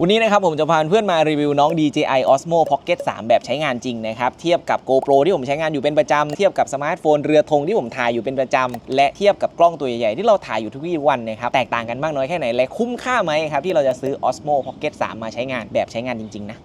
วันนี้นะครับผมจะพาเพื่อนมารีวิวน้อง DJI Osmo Pocket 3 แบบใช้งานจริงนะครับ เทียบกับ GoPro ที่ผมใช้งานอยู่เป็นประจำ เทียบกับสมาร์ทโฟนเรือธงที่ผมถ่ายอยู่เป็นประจำ และเทียบกับกล้องตัวใหญ่ๆ ที่เราถ่ายอยู่ทุกวี่วันนะครับ แตกต่างกันมากน้อยแค่ไหน และคุ้มค่าไหมครับที่เราจะซื้อ Osmo Pocket 3 มาใช้งานแบบใช้งานจริงๆนะ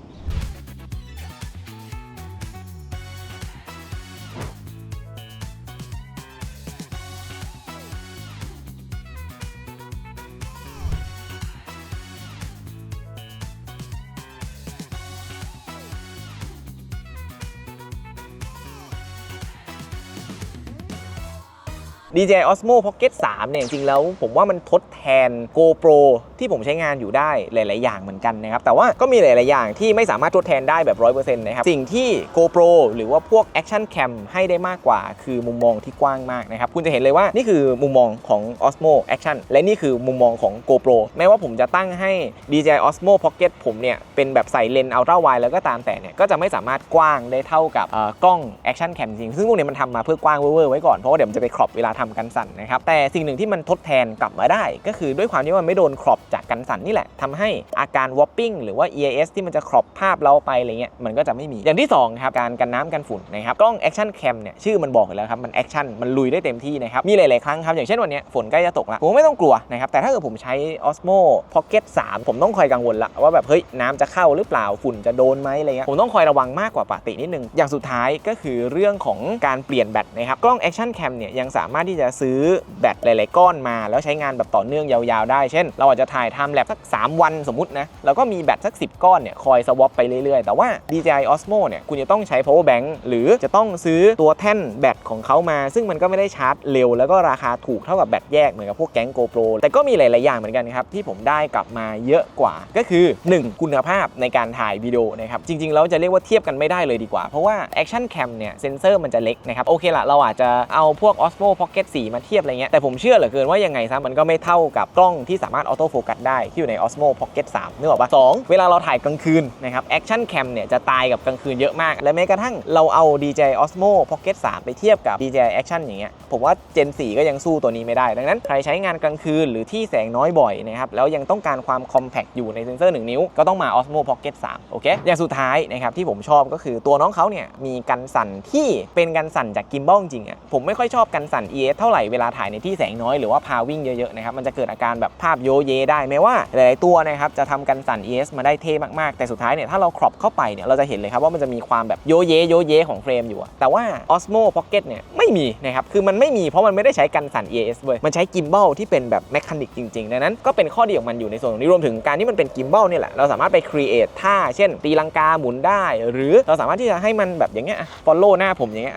DJI Osmo Pocket 3 เนี่ยจริงๆแล้วผมว่ามันทดแทน GoPro ที่ผมใช้งานอยู่ได้หลาย ๆ อย่างเหมือนกันนะครับ แต่ว่าก็มีหลาย ๆ อย่างที่ไม่สามารถทดแทนได้แบบ 100%นะครับ สิ่งที่ GoPro หรือว่าพวก Action Cam ให้ได้มากกว่า คือมุมมองที่กว้างมากนะครับ คุณจะเห็นเลยว่านี่คือมุมมองของ Osmo Action และนี่คือมุมมองของ GoPro แม้ว่าผมจะตั้งให้ DJI Osmo Pocket ผมเนี่ยเป็นแบบใส่เลนส์ Ultra Wide แล้วก็ตามแต่เนี่ยก็จะไม่สามารถกว้างได้เท่ากับกล้อง Action Cam จริงๆซึ่งพวกนี้มันทำมาเพื่อกว้างเวอร์ไว้ก่อนเพราะว่าเดี๋ยวมันจะไปครอบเวลาทำกันสั่นนะครับ แต่สิ่งหนึ่งที่มันทดแทนกลับมาได้ ก็คือด้วยความที่มันไม่โดนครอบจากกันสั่นนี่แหละทำให้อาการ warping หรือว่า EIS ที่มันจะครอบภาพเราไปอะไรเงี้ยมันก็จะไม่มีอย่างที่2ครับการกันน้ำกันฝุ่นนะครับกล้อง Action Cam เนี่ยชื่อมันบอกอยู่แล้วครับมัน Action มันลุยได้เต็มที่นะครับมีหลาย ๆ ครั้งครับอย่างเช่นวันนี้ฝนใกล้จะตกล้วผมไม่ต้องกลัวนะครับแต่ถ้าเกิดผมใช้ Osmo Pocket 3 ผมต้องคอยกังวลละว่าแบบเฮ้ยน้ำจะเข้าหรือเปล่าฝุ่นจะโดนไหมอะไรเงี้ยผมต้องคอยระวังมากกว่าปกตินิดนึงอย่างสุดท้ายก็คือเรื่องของการเปลี่ยนแบตนะครับกล้อง Action Cam เนี่ยยังสามารถที่จะซื้อแบตหลาย ๆ ก้อนมา แล้วใช้งานแบบต่อเนื่องยาว ๆ ได้ เช่น เราอาจจะถ่ายทม์แลปสัก 3 วันสมมตินะ แล้วก็มีแบตสัก 10 ก้อนเนี่ยคอยสวอปไปเรื่อย ๆ แต่ว่า DJI Osmo เนี่ยคุณจะต้องใช้ power bank หรือจะต้องซื้อตัวแท่นแบตของเขามา ซึ่งมันก็ไม่ได้ชาร์จเร็ว แล้วก็ราคาถูกเท่ากับแบตแยกเหมือนกับพวกแก๊ง GoPro แต่ก็มีหลาย ๆ อย่างเหมือนกันครับที่ผมได้กลับมาเยอะกว่า ก็คือ 1 คุณภาพในการถ่ายวิดีโอนะครับจริง ๆ แล้วจะเรียกว่าเทียบกันไม่ได้เลยดีกว่าเพราะว่า Action Cam เนี่ยเซนเซอร์มันจะเล็กนะครับโอเคละเราอาจจะเอาพวก Osmo Pocket 4 มาเทียบอะไรเงี้ยแต่ผมเชื่อเหลือเกินว่ายังไงซะมันก็ไม่เท่ากับกล้องที่สามารถออโต้โฟกัสได้ที่อยู่ใน Osmo Pocket 3นึกออกปะสองเวลาเราถ่ายกลางคืนนะครับ Action Cam เนี่ยจะตายกับกลางคืนเยอะมาก และแม้กระทั่งเราเอา DJI Osmo Pocket 3 ไปเทียบกับ DJI Action อย่างเงี้ยผมว่า Gen 4 ก็ยังสู้ตัวนี้ไม่ได้ ดังนั้นใครใช้งานกลางคืนหรือที่แสงน้อยบ่อยนะครับแล้วยังต้องการความคอมแพ t อยู่ในเซนเซอร์ 1 นิ้ว ก็ต้องมา Osmo Pocket 3 โอเค อย่างสุดท้ายนะครับที่ผมชอบก็คือตัวน้องเขาเนี่ยมีกันสั่นที่เป็นกันสั่นจากกิมบอลจริงอะผมไม่ค่อยชอบกันสั่น ES เท่าไหร่เวลาถ่ายในที่แสงน้อยหรือว่าพาวิ่งเยอะๆนะครับมันจะเกิดอาการแบบภาพโยเยได้แม้ว่าหลายๆตัวนะครับจะทำกันสั่น ES มาได้เท่มากๆ แต่สุดท้ายเนี่ยถ้าเราครอปเข้าไปเนี่ยเราจะเห็นเลยครับว่ามันจะมีความแบบโยเยโยเยของเฟรมอยู่ แต่ว่า Osmo Pocket เนี่ยไม่มีนะครับคือมันไม่มีเพราะมันไม่ได้ใช้กันสั่น ES เว้ยมันใช้กิมบอลที่เป็นแบบแมคานิกจริงๆดังนั้นก็เป็นข้อดีของมันอยู่ในส่วนนี้รวมถึงการที่มันเป็นกิมบอลเนี่ยแหละเราสามารถไปครีเอทท่าเช่นตีลังกาหมุนได้ หรือเราสามารถที่จะให้มันแบบอย่างเงี้ยอะ follow หน้าผมอย่างเงี้ย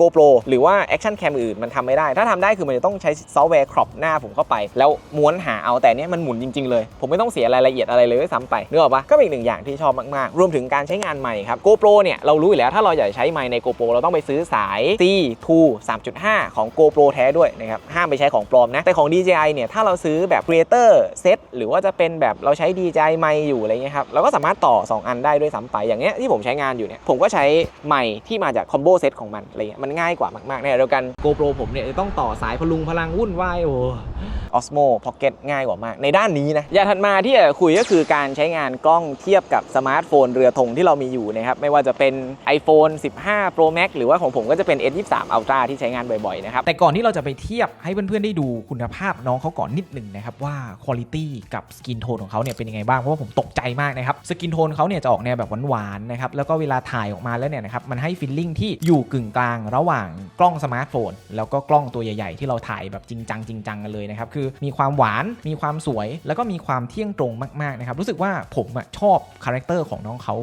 GoPro หรือว่า Action Cam อื่นมันทำไม่ได้ ถ้าทำได้คือมันจะต้องใช้ซอฟต์แวร์ครอปหน้าผมเข้าไป แล้วม้วนหาเอาแต่เนี้ยมันหมุนจริง ๆ เลย ผมไม่ต้องเสียรายละเอียดอะไรเลยด้วยซ้ำไปนึกออกปะก็เป็นอีกหนึ่งอย่างที่ชอบมากๆ รวมถึงการใช้งานใหม่ครับ GoPro เนี่ยเรารู้อยู่แล้วถ้าเราอยากใช้ไมค์ใน GoPro เราต้องไปซื้อสาย C2 3.5 ของ GoPro แท้ด้วยนะครับห้ามไปใช้ของปลอมนะแต่ของ DJI เนี่ยถ้าเราซื้อแบบ Creator Set หรือว่าจะเป็นแบบเราใช้ DJI ไมค์อยู่อะไรเงี้ยครับเราก็สามารถต่อ 2 อันได้ด้วยซ้ำไปอย่างเงี้ยที่ผมใช้งานอยู่เนี่ยผมก็ใช้ไมค์ที่มาจากคอมโบเซตของมันอะไรเงี้ยมันง่ายกว่ามากๆในขณะเดียวกัน GoPro ผมเนี่ยจะต้องต่อสายพลุงพลังวุ่นวายโอ้ Osmo Pocket ง่ายกว่ามาก ในด้านนี้นะอย่างถัดมาที่จะคุยก็คือการใช้งานกล้องเทียบกับสมาร์ทโฟนเรือธงที่เรามีอยู่นะครับไม่ว่าจะเป็น iPhone 15 Pro Max หรือว่าของผมก็จะเป็น S23 Ultra ที่ใช้งานบ่อยๆนะครับแต่ก่อนที่เราจะไปเทียบให้เพื่อนๆได้ดูคุณภาพน้องเขาก่อนนิดหนึ่งนะครับว่าคุณภาพกับสกินโทนของเขาเนี่ยเป็นยังไงบ้างเพราะว่าผมตกใจมากนะครับสกินโทนเขาเนี่ยจะออกแนวแบบหวานๆนะครับแล้วก็เวลาถ่ายออกมาแล้วเนี่ยนะครับมันให้ฟีลลิ่งที่อยู่กึ่งกลางระหว่างกล้องสมาร์ทโฟน แล้วก็กล้องตัวใหญ่ๆ ที่เราถ่ายแบบจริงจังจริงจังกันเลยนะครับ คือมีความหวานมีความสวย แล้วก็มีความเที่ยงตรงมากๆนะครับรู้สึกว่าผมอะชอบคาแรคเตอร์ของน้องเขา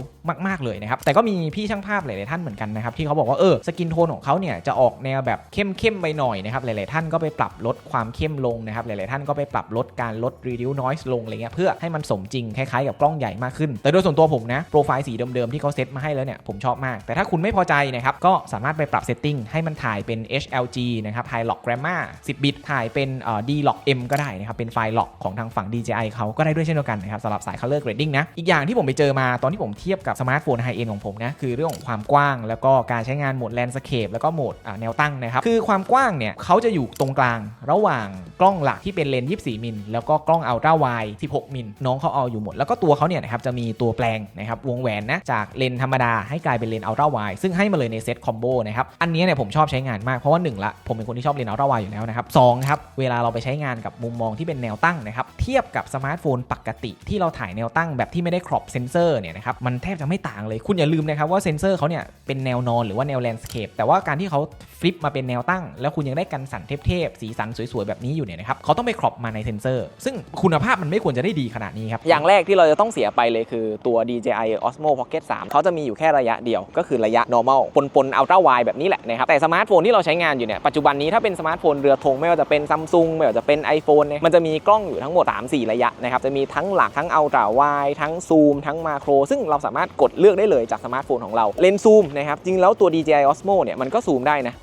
มาก ๆเลยนะครับแต่ก็มีพี่ช่างภาพหลายๆท่านเหมือนกันนะครับที่เขาบอกว่าเออสกินโทนของเขาเนี่ยจะออกแนวแบบเข้มๆไปหน่อยนะครับหลายๆท่านก็ไปปรับลดความเข้มลงนะครับหลายๆท่านก็ไปปรับลดการลด reduce noise ลงอะไรเงี้ยเพื่อให้มันสมจริงคล้ายๆกับกล้องใหญ่มากขึ้น แต่โดยส่วนตัวผมนะโปรไฟล์สีเดิมๆที่เขาเซตมาให้แล้วเนี่ยผมชอบมาก แต่ถ้าคุณไม่พอใจนะครับก็สามารถไปปรับเซต setting ให้มันถ่ายเป็น HLG นะครับ High Log Gamma 10 บิต ถ่ายเป็น D-Log M ก็ได้นะครับ เป็นไฟล์ log ของทางฝั่ง DJI เขาก็ได้ด้วยเช่นเดียวกันนะครับสำหรับสาย color grading นะ อีกอย่างที่ผมไปเจอมาตอนที่ผมเทียบกับสมาร์ทโฟนไฮเอ็นของผมนะ คือเรื่องของความกว้าง แล้วก็การใช้งานโหมด landscape แล้วก็โหมดแนวตั้งนะครับ คือความกว้างเนี่ยเขาจะอยู่ตรงกลางระหว่างกล้องหลักที่เป็นเลนส์24 มิล แล้วก็กล้อง ultra wide 16 มิล น้องเขาเอาอยู่หมด แล้วก็ตัวเขาเนี่ยนะครับจะมีตัวแปลงนะครับวงแหวนนะจากเลนธรรมดาให้กลายเป็นเลนส์ ultra wide ซึ่งให้มาเลยในเซตคอมโบนะครับอันนี้เนี่ยผมชอบใช้งานมากเพราะว่าหนึ่งละผมเป็นคนที่ชอบเรียนเอาตะวายอยู่แล้วนะครับสองครับเวลาเราไปใช้งานกับมุมมองที่เป็นแนวตั้งนะครับเทียบกับสมาร์ทโฟนปกติที่เราถ่ายแนวตั้งแบบที่ไม่ได้ครอบเซนเซอร์เนี่ยนะครับมันแทบจะไม่ต่างเลยคุณอย่าลืมนะครับว่าเซนเซอร์เขาเนี่ยเป็นแนวนอนหรือว่าแนวแลนด์สเคปแต่ว่าการที่เขาฟลิปมาเป็นแนวตั้ง แล้วคุณยังได้กันสั่นเทพๆสีสันสวยๆแบบนี้อยู่เนี่ยนะครับเขาต้องไปครอบมาในเซนเซอร์ ซึ่งคุณภาพมันไม่ควรจะได้ดีขนาดนี้ครับอย่างแรกที่เราจะต้องเสียไปเลยคือตัว DJI Osmo Pocket 3 เขาจะมีอยู่แค่ระยะเดียวก็คือระยะ normal ปนปน ultra wide แบบนี้แหละนะครับแต่สมาร์ทโฟนที่เราใช้งานอยู่เนี่ยปัจจุบันนี้ถ้าเป็นสมาร์ทโฟนเรือธงไม่ว่าจะเป็น Samsung ไม่ว่าจะเป็น iPhone เนี่ยมันจะมีกล้องอยู่ทั้งหมด3-4 ระยะนะครับจะมีทั้งหลักทั้ง ultra wide ทั้งซูมทั้งมาโคร ซึ่งเราสามารถกดเลือกได้เลยจากสมาร์ทโฟนของเราเลนส์ซูมนะครับจริงแล้วตัว DJI Osmo เนี่ยมันก็ซูมได้นะ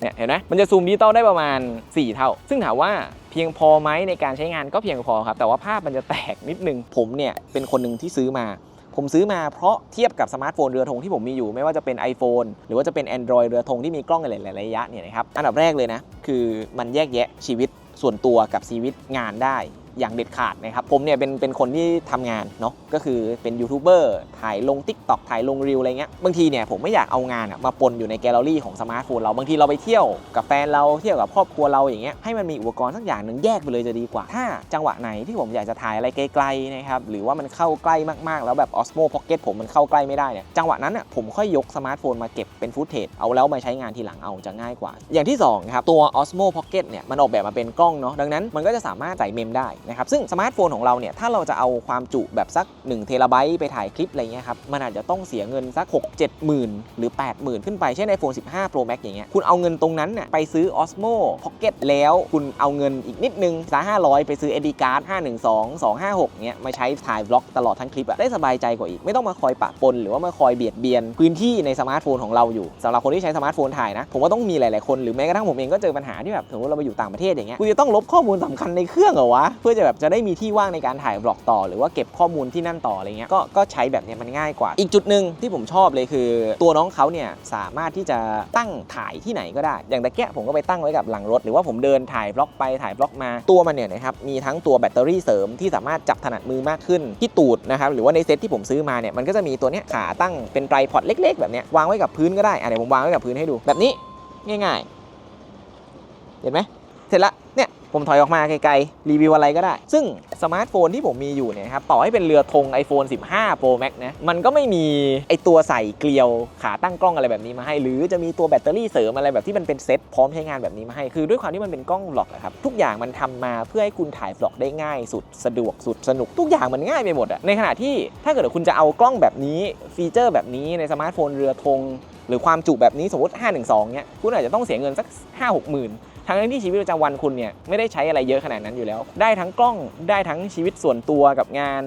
เนี่ยเห็นไหมมันจะซูมดิจิตอลได้ประมาณ 4 เท่า ซึ่งถามว่าเพียงพอไหมในการใช้งานก็เพียงพอครับ แต่ว่าภาพมันจะแตกนิดนึง ผมเนี่ยเป็นคนหนึ่งที่ซื้อมา ผมซื้อมาเพราะเทียบกับสมาร์ทโฟนเรือธงที่ผมมีอยู่ ไม่ว่าจะเป็น iPhone หรือว่าจะเป็น Android เรือธงที่มีกล้องหลายๆระยะเนี่ยนะครับ อันดับแรกเลยนะ คือมันแยกแยะชีวิต ส่วนตัวกับชีวิตงานได้ อย่างเด็ดขาดนะครับ ผมเนี่ยเป็นเป็นคนที่ทำงานเนาะก็คือเป็นยูทูบเบอร์ถ่ายลง Tik t o อกถ่ายลงรีวอะไรเงี้ยบางทีเนี่ยผมไม่อยากเอางานมาปนอยู่ในแกลเลอรี่ของสมาร์ทโฟนเราบางทีเราไปเที่ยวกับแฟนเราเที่ยวกับครอบครัวเราอย่างเงี้ยให้มันมีอุปกรณ์สักอย่างหนึ่งแยกไปเลยจะดีกว่า ถ้าจังหวะไหนที่ผมอยากจะถ่ายอะไรไกลๆนะครับหรือว่ามันเข้าใกล้มากๆ แล้วแบบ Osmo Pocket ผมมันเข้าใกล้ไม่ได้เนี่ยจังหวะนั้นอะผมค่อยยกสมาร์ทโฟนมาเก็บเป็นฟุตเทจเอาแล้วมาใช้งานทีหลังเอาจะง่ายกว่า อย่างที่สองครับตัว Osmo Pocket เนี่ยมันออกแบบมาเป็นกล้องเนาะดังนั้นมันก็จะสามารถใส่เมมได้นะครับซึ่งสมาร์ทโฟนของเราเนี่ยถ้าเราจะเอาความจุแบบสัก1เทราไบต์ไปถ่ายคลิปอะไรเงี้ยครับมันอาจจะต้องเสียเงินสัก 6 7หมื่นหรือ 8 0,000 ขึ้นไปเช่น iPhone 15 Pro Max อย่างเงี้ยคุณเอาเงินตรงนั้นน่ะไปซื้อ Osmo Pocket แล้วคุณเอาเงินอีกนิดนึงสา500 ไปซื้อ SD card 512 256เงี้ยมาใช้ถ่ายบล็อกตลอดทั้งคลิปอะได้สบายใจกว่าอีกไม่ต้องมาคอยปะปนหรือว่ามาคอยเบียดเบียน พื้นที่ในสมาร์ทโฟนของเราอยู่สำหรับคนที่ใช้สมาร์ทโฟนถ่ายนะผมว่าต้องมีหลาย ๆ คนหรือแม้กระทั่งผมเองก็เจอปัญหาที่แบบสมมติเราไปอยู่ต่างประเทศอย่างเงี้ยกูจะต้องลบข้อมูลสำคัญในเครื่องเหรอวะเพื่อจะแบบจะได้มีที่ว่างในการถ่ายบล็อกต่อ หรือว่าเก็บข้อมูลที่นั่นต่ออะไรเงี้ยก็ก็ใช้แบบเนี้ยมันง่ายกว่า อีกจุดหนึ่งที่ผมชอบเลยคือ ตัวน้องเขาเนี่ยสามารถที่จะตั้งถ่ายที่ไหนก็ได้ อย่างตะแกะผมก็ไปตั้งไว้กับหลังรถ หรือว่าผมเดินถ่ายบล็อกไปถ่ายบล็อกมาตัวมันเนี่ยนะครับมีทั้งตัวแบตเตอรี่เสริมที่สามารถจับถนัดมือมากขึ้นที่ตูดนะครับหรือว่าในเซตที่ผมซื้อมาเนี่ยมันก็จะมีตัวเนี้ยขาตั้งเป็นไตรพอดเล็ก ๆ แบบเนี้ยวางไว้กับพื้นก็ได้อะเดี๋ยวผมวางไว้กับพื้นให้ดูแบบนี้ง่าย ๆ เห็นไหมเสร็จละ ผมถอยออกมาไกลๆรีวิวอะไรก็ได้ ซึ่งสมาร์ทโฟนที่ผมมีอยู่เนี่ยครับต่อให้เป็นเรือธง iPhone 15 Pro Max นะมันก็ไม่มีไอตัวใส่เกลียวขาตั้งกล้องอะไรแบบนี้มาให้ หรือจะมีตัวแบตเตอรี่เสริมอะไรแบบที่มันเป็นเซ็ตพร้อมใช้งานแบบนี้มาให้ คือด้วยความที่มันเป็นกล้องบล็อกครับทุกอย่างมันทำมาเพื่อให้คุณถ่ายบล็อกได้ง่ายสุดสะดวกสุดสนุกทุกอย่างมันง่ายไปหมดอะในขณะที่ถ้าเกิดคุณจะเอากล้องแบบนี้ฟีเจอร์แบบนี้ในสมาร์ทโฟนเรือธงหรือความจุแบบนี้สมมติ 512 เนี่ย คุณอาจจะต้องเสียเงินสัก 5 6 หมื่น ทั้งที่ชีวิตประจำวันคุณเนี่ยไม่ได้ใช้อะไรเยอะขนาดนั้นอยู่แล้ว ได้ทั้งกล้องได้ทั้งชีวิตส่วนตัวกับงาน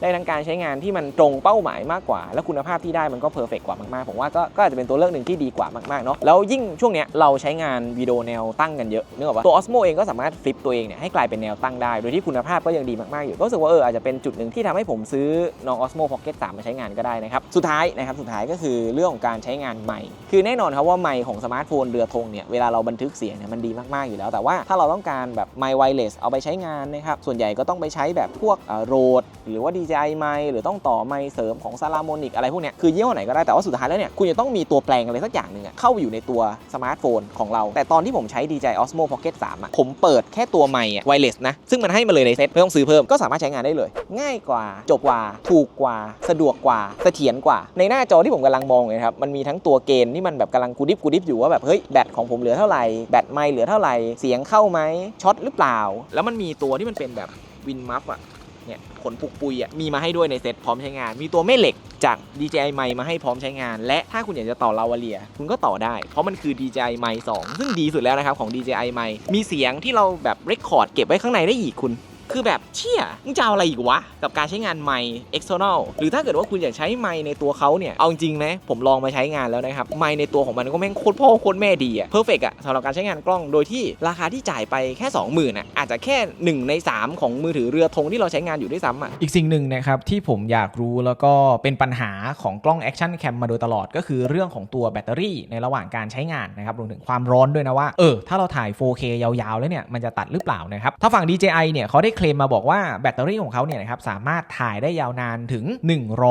ได้ทั้งการใช้งานที่มันตรงเป้าหมายมากกว่า แล้วคุณภาพที่ได้มันก็เพอร์เฟกกว่ามากๆ ผมว่าก็ก็อาจจะเป็นตัวเลือกหนึ่งที่ดีกว่ามากๆเนาะแล้วยิ่งช่วงเนี้ยเราใช้งานวิดีโอแนวตั้งกันเยอะนึกออกปะตัว Osmo เองก็สามารถฟลิปตัวเองเนี่ยให้กลายเป็นแนวตั้งได้ โดยที่คุณภาพก็ยังดีมากๆอยู่ก็รู้สึกว่าเอออาจจะเป็นจุดหนึ่งที่ทำให้ผมซื้อน้อง Osmo Pocket 3 มาใช้งานก็ได้นะครับสุดท้ายนะครับสุดท้ายก็คือเรื่องของการใช้งานใหม่คือแน่นอนครับว่าไมค์ของสมาร์ทโฟนเรือธงเนี่ยเวลาเราบันทึกเสียงเนี่ยมันดีมากๆอยู่แล้ว แต่ว่าถ้าเราต้องการแบบไมค์ไวเลสเอาไปใช้งานนะครับส่วนใหญ่ก็ต้องไปใช้แบบพวกโรดหรือว่า DJI ไมหรือต้องต่อไมเสริมของซา l าโมนิกอะไรพวกเนี้ยคือยี่ห้อไหนก็ได้แต่ว่าสุดท้ายแล้วเนี่ยคุณจะต้องมีตัวแปลงอะไรสักอย่างหนึ่งอะเข้าไปอยู่ในตัวสมาร์ทโฟนของเรา แต่ตอนที่ผมใช้ DJI Osmo Pocket 3อะผมเปิดแค่ตัวไมค์ไวเลสนะซึ่งมันให้มาเลยในเซ็ตไม่ต้องซื้อเพิ่มก็สามารถใช้งานได้เลย ง่ายกว่าจบกว่าถูกกว่า สะดวกกว่าเสถียรกว่า ในหน้าจอที่ผมกำลังมองเลยครับมันมีทั้งตัวเกณฑ์ที่มันแบบกำลังกูดิบกูดิบอยู่ว่าแบบเฮ้ยแบตของผมเหลือเท่าไหร่แบตไมค์เหลือเท่าไหร่เสียงเข้าไหมช็อตหรือเปล่า แล้วมันมีตัวที่มันเป็นแบบวินมัฟอะ เนี่ยขนปุกปุยอะมีมาให้ด้วยในเซ็ตพร้อมใช้งาน มีตัวแม่เหล็กจาก DJI ไมมาให้พร้อมใช้งาน และถ้าคุณอยากจะต่อลาวาเลีย คุณก็ต่อได้ เพราะมันคือ DJI ไม2ซึ่งดีสุดแล้วนะครับของ DJI ไมมีเสียงที่เราแบบเรคคอร์ดเก็บไว้ข้างในได้อีกคุณ คือแบบเชี่ยมึงจะเอาอะไรอีกวะ กับการใช้งานไมค์ external หรือถ้าเกิดว่าคุณอยากใช้ไมค์ในตัวเขาเนี่ย เอาจริงๆนะผมลองมาใช้งานแล้วนะครับ ไมค์ในตัวของมันก็แม่งโคตรพ่อโคตรแม่ดีอะ perfect อะสำหรับการใช้งานกล้องโดยที่ราคาที่จ่ายไปแค่ 20,000อะอาจจะแค่ 1 ใน 3 ของมือถือเรือธงที่เราใช้งานอยู่ด้วยซ้ำอะอีกสิ่งหนึ่งนะครับที่ผมอยากรู้แล้วก็เป็นปัญหาของกล้อง Action Cam มาโดยตลอดก็คือเรื่องของตัวแบตเตอรี่ในระหว่างการใช้งานนะครับรวมถึงความร้อนด้วยนะว่าเออถ้าเราถ่าย 4K ยาวๆแล้วเนี่ยมันจะตัดหรือเปล่านะครับถ้าฝั่ง DJI เนี่ยเขาได้เคลมมาบอกว่าแบตเตอรี่ของเขาเนี่ยนะครับสามารถถ่ายได้ยาวนานถึง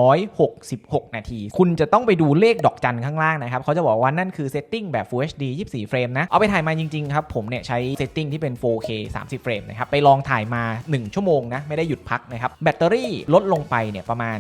166 นาที คุณจะต้องไปดูเลขดอกจันข้างล่างนะครับเขาจะบอกว่านั่นคือเซตติ้งแบบ Full HD 24 เฟรมนะ เอาไปถ่ายมาจริง ๆ ครับ ผมเนี่ยใช้เซตติ้งที่เป็น 4K 30 เฟรมนะครับ ไปลองถ่ายมา 1 ชั่วโมงนะ ไม่ได้หยุดพักนะครับ แบตเตอรี่ลดลงไปเนี่ยประมาณ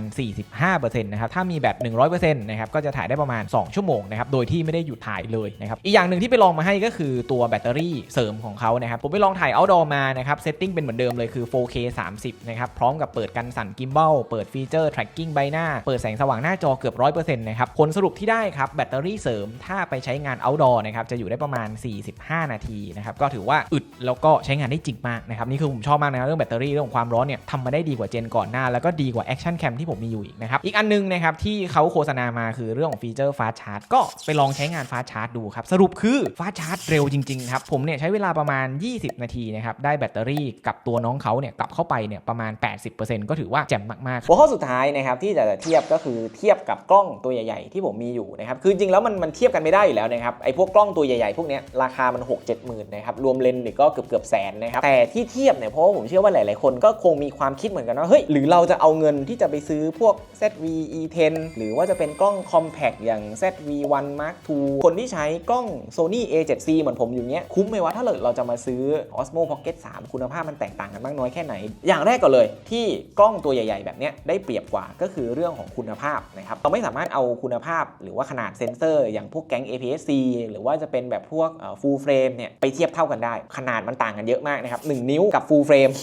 45%นะครับ ถ้ามีแบต100%นะครับก็จะถ่ายได้ประมาณ 2 ชั่วโมงนะครับ โดยที่ไม่ได้หยุดถ่ายเลยนะครับ อีกอย่างหนึ่งที่ไปลองมาให้ก็คือตัวแบตเตอรี่เสริมของเขานะครับ ผมไปลองถ่าย outdoor มานะครับเซตติ้งเป็นเหมือนเดิมเลยคือ 4K 30 นะครับ พร้อมกับเปิดกันสั่นกิมบัลเปิดฟีเจอร์ tracking ใบหน้า เปิดแสงสว่างหน้าจอเกือบ 100%นะครับ ผลสรุปที่ได้ครับ แบตเตอรี่เสริมถ้าไปใช้งาน outdoor นะครับ จะอยู่ได้ประมาณ 45 นาทีนะครับ ก็ถือว่าอึดแล้วก็ใช้งานได้จริงมากนะครับ นี่คือผมชอบมากนะรเรื่องแบตเตอรี่เรื่องของความร้อนเนี่ยทำมาได้ดีกว่าเจนก่อนหน้า แล้วก็ดีกว่า Action Cam ที่ผมมีอยู่อีกนะครับอีกอันนึงนะครับที่เขาโฆษณามาคือเรื่องของฟีเจอร์ฟาสชาร์จก็ไปลองใช้งานฟาสชาร์จดูครับสรุปคือฟาสชาร์จเร็วจริงๆครับผมเนี่ยใช้เวลาประมาณ 20 นาทีนะครับได้แบตเตอรี่กับตัวน้องเขาเนี่ยกลับเข้าไปเนี่ยประมาณ 80%ก็ถือว่าแจ่มมากๆหัวข้อสุดท้ายนะครับที่จะเทียบก็คือเทียบกับกล้องตัวใหญ่ๆ ที่ผมมีอยู่นะครับคือจริงแล้วมันมันเทียบกันไม่ได้อยู่แล้วนะครับไอ้พวกกล้องตัวใหญ่ๆพวกเนี้ยราคามัน 6 7หมื่นนะครับรวมเลนส์เนี่ยก็เกือบเกือบแสนนะครับแต่ที่เทียบเนี่ยเพราะว่าผมเชื่อว่าหลายๆคนก็คงมีความคิดเหมือนกันว่าเฮ้ยหรือเราจะเอาเงินที่จะไปซื้อพวก ZV E10 หรือว่าจะเป็นกล้อง compact อย่าง ZV-1 Mark II คนที่ใช้กล้อง Sony A7C เหมือนผมอยู่เนี้ยคุ้มไหมวะถ้าเราจะมาซื้อ Osmo Pocket 3 คุณภาพมันแตกต่างกันมากน้อยแค่ไหน อย่างแรกก่อนเลยที่กล้องตัวใหญ่ ๆ แบบนี้ได้เปรียบกว่าก็คือเรื่องของคุณภาพนะครับเราไม่สามารถเอาคุณภาพหรือว่าขนาดเซนเซอร์ อย่างพวกแก๊ง APS-C หรือว่าจะเป็นแบบพวก full frame เนี่ยไปเทียบเท่ากันได้ ขนาดมันต่างกันเยอะมากนะครับหนึ่งนิ้วกับ full frame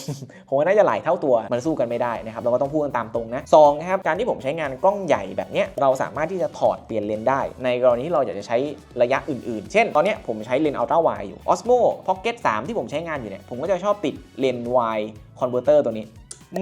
ผมว่าน่าจะหลายเท่าตัวมันสู้กันไม่ได้นะครับเราก็ต้องพูดกันตามตรงนะสองนะครับการที่ผมใช้งานกล้องใหญ่แบบนี้เราสามารถที่จะถอดเปลี่ยนเลนได้ ในกรณีที่เราอยากจะใช้ระยะอื่นๆ เช่น ตอนนี้ผมใช้เลนส์ ultra wide อยู่ Osmo Pocket 3 ที่ผมใช้งานอยู่เนี่ยผมก็จะชอบติดเลนคอนเวอร์เตอร์ตัวนี้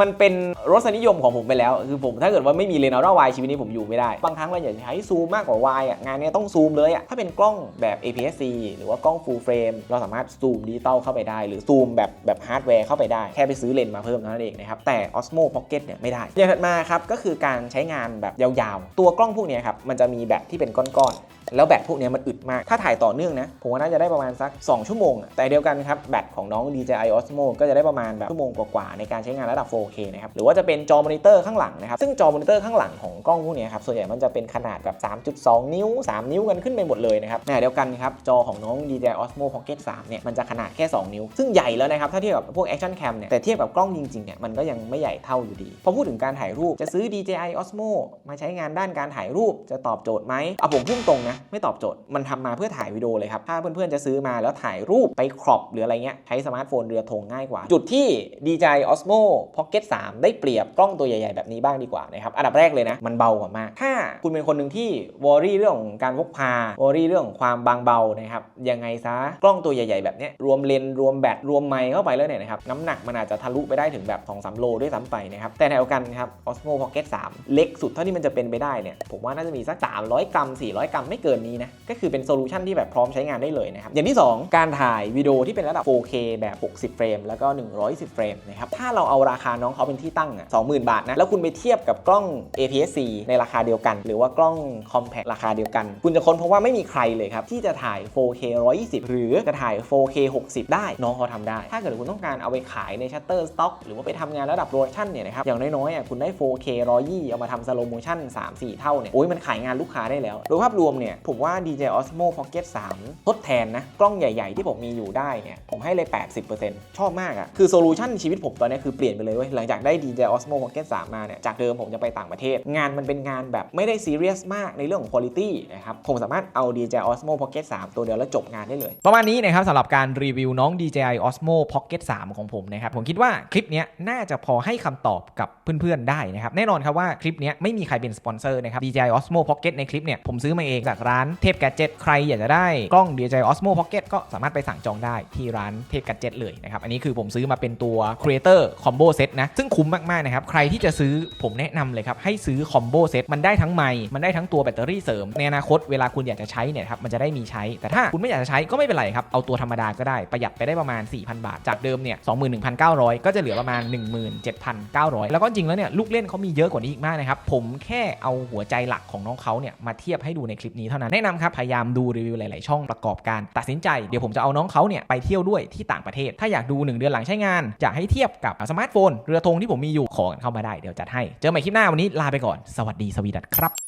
มันเป็นรสนิยมของผมไปแล้ว คือผมถ้าเกิดว่าไม่มีเลนส์อัลตร้าไวชีวิตนี้ผมอยู่ไม่ได้ บางครั้งเราอยากจะใช้ซูมมากกว่าไวอะงานนี้ต้องซูมเลยอะถ้าเป็นกล้องแบบ APS-C หรือว่ากล้อง full frame เราสามารถซูมดิจิตอลเข้าไปได้ หรือซูมแบบแบบฮาร์ดแวร์เข้าไปได้แค่ไปซื้อเลนส์มาเพิ่มเท่านั้นเองนะครับแต่ Osmo Pocket เนี่ยไม่ได้อย่างถัดมาครับก็คือการใช้งานแบบยาวๆ ตัวกล้องพวกนี้ครับมันจะมีแบตที่เป็นก้อนๆแล้วแบตพวกนี้มันอึดมาก ถ้าถ่ายต่อเนื่องนะผมว่าน่าจะได้ประมาณสัก 2 ชั่วโมงอะแต่เดียวกันครับแบตของน้อง DJI Osmo ก็จะได้ประมาณแบบชั่วโมงกว่าๆในการใช้งานระดับ 4K นะครับ หรือว่าจะเป็นจอมอนิเตอร์ข้างหลังนะครับ ซึ่งจอมอนิเตอร์ข้างหลังของกล้องพวกนี้ครับ ส่วนใหญ่มันจะเป็นขนาดแบบ 3.2 นิ้ว 3 นิ้วกันขึ้นไปหมดเลยนะครับในเดียวกันครับ จอของน้อง DJI Osmo Pocket 3 เนี่ย มันจะขนาดแค่ 2 นิ้ว ซึ่งใหญ่แล้วนะครับ ถ้าเทียบกับพวก Action Cam เนี่ย แต่เทียบกับกล้องจริงๆ เนี่ย มันก็ยังไม่ใหญ่เท่าอยู่ดี พอพูดถึงการถ่ายรูป จะซื้อ DJI Osmo มาใช้งานด้านการถ่ายรูป จะตอบโจทย์ไหมเอาผมพุ่งตรงนะ ไม่ตอบโจทย์ มันทำมาเพื่อถ่ายวิดีโอเลยครับ ถ้าเพื่อนๆ จะซื้อมาแล้วถ่ายรูปไปครอปหรืออะไรเงี้ย ใช้สมาร์ทโฟนเรือธงง่ายกว่า จุดที่ DJI Osmo Pocket 3 ได้เปรียบกล้องตัวใหญ่ ๆ แบบนี้บ้างดีกว่านะครับอันดับแรกเลยนะ มันเบากว่ามาก ถ้าคุณเป็นคนหนึ่งที่วอรี่เรื่องของการพกพาวอรี่เรื่องของความบางเบานะครับยังไงซะกล้องตัวใหญ่ ๆ แบบนี้รวมเลนรวมแบตรวมไมค์เข้าไปแล้วเนี่ยนะครับน้ำหนักมันอาจจะทะลุไปได้ถึงแบบ2-3โลด้วยซ้ำไปนะครับแต่ในเดียวกันครับ Osmo Pocket 3 เล็กสุดเท่าที่มันจะเป็นไปได้เนี่ยผมว่าน่าจะมีสัก 300 กรัม 400 กรัมไม่เกินนี้นะก็คือเป็นโซลูชันที่แบบพร้อมใช้งานได้เลยนะครับอย่างที่ 2 การถ่ายวิดีโอที่เป็นระดับ 4K แบบ 60 เฟรมแล้วก็ 110 เฟรมนะครับถ้าเราเอาราคาน้องเขาเป็นที่ตั้งอะ20,000บาทนะ แล้วคุณไปเทียบกับกล้อง APS-C ในราคาเดียวกัน หรือว่ากล้อง Compact ราคาเดียวกัน คุณจะค้นพบว่าไม่มีใครเลยครับ ที่จะถ่าย 4K 120 หรือจะถ่าย 4K 60 ได้น้องเขาทำได้ ถ้าเกิดคุณต้องการเอาไปขายใน Shutterstock หรือว่าไปทำงานระดับโปรดักชั่นเนี่ยนะครับอย่างน้อยๆอะคุณได้ 4K 120เอามาทำ slow motion 3-4 เท่าเนี่ยโอ้ยมันขายงานลูกค้าได้แล้วโดยภาพรวมเนี่ยผมว่า DJI Osmo Pocket 3 ทดแทนนะกล้องใหญ่ ๆ ที่ผมมีอยู่ได้เนี่ยผมให้เลย 80%ชอบมากอะ่ะคือโซลูชันชีวิตผมตอนนี้คือเปลี่ยนไปเลยว้ยหลังจากได้ DJI Osmo Pocket 3มาเนี่ยจากเดิมผมจะไปต่างประเทศ งานมันเป็นงานแบบไม่ได้ซีเรียสมากในเรื่องของคุณภาพนะครับผมสามารถเอา DJI Osmo Pocket 3 ตัวเดียวแล้วจบงานได้เลย ประมาณนี้นะครับสำหรับการรีวิวน้อง DJI Osmo Pocket 3 ของผมนะครับผมคิดว่าคลิปนี้น่าจะพอให้คำตอบกับเพื่อนๆได้นะครับแน่นอนครับว่าคลิปนี้ไม่มีใครเป็นสปอนเซอร์นะครับ DJI Osmo Pocket ในคลิปเนี่ยผมซื้อมาเองจากร้านเทพแกจ็ตใครอยากจะได้กล้อง DJI Osmo Pocket ก็สามารถไปสั่งจองได้ที่ร้านเทพแกจ็ตเลยนะครับอันนี้คือผมซื้อมาเป็นตัว Creator Combo Set นะ ซึ่งคุ้มมากๆนะครับ ใครที่จะซื้อผมแนะนำเลยครับ ให้ซื้อ Combo Set มันได้ทั้งไมค์มันได้ทั้งตัวแบตเตอรี่เสริม ในอนาคตเวลาคุณอยากจะใช้เนี่ยครับมันจะได้มีใช้ แต่ถ้าคุณไม่อยากจะใช้ก็ไม่เป็นไรครับ เอาตัวธรรมดาก็ได้ประหยัดไปได้ประมาณ 4,000 บาท จากเดิมเนี่ย21,900 ก็จะเหลือประมาณ 17,900 แล้วก็จริงแล้วเนี่ยลูกเล่นเขามีเยอะกว่านี้อีกมากนะครับผมแค่เอาหัวใจหลักของน้องเขาเนี่ยมาเทียบให้ดูในคลิปนี้เท่านั้นแนะนำครับพยายามดูรีวิวหลายๆช่องประกอบการตัดสินใจเดี๋ยวผมจะเอาน้องเขาเนี่ยไปเที่ยวด้วยที่ต่างประเทศ ถ้าอยากดู 1 เดือนหลังใช้งานอยากให้เทียบกับสมาร์ทโฟนเรือธงที่ผมมีอยู่ขอกันเข้ามาได้เดี๋ยวจัดให้ เจอใหม่คลิปหน้าวันนี้ลาไปก่อนสวัสดีสวีดัตครับ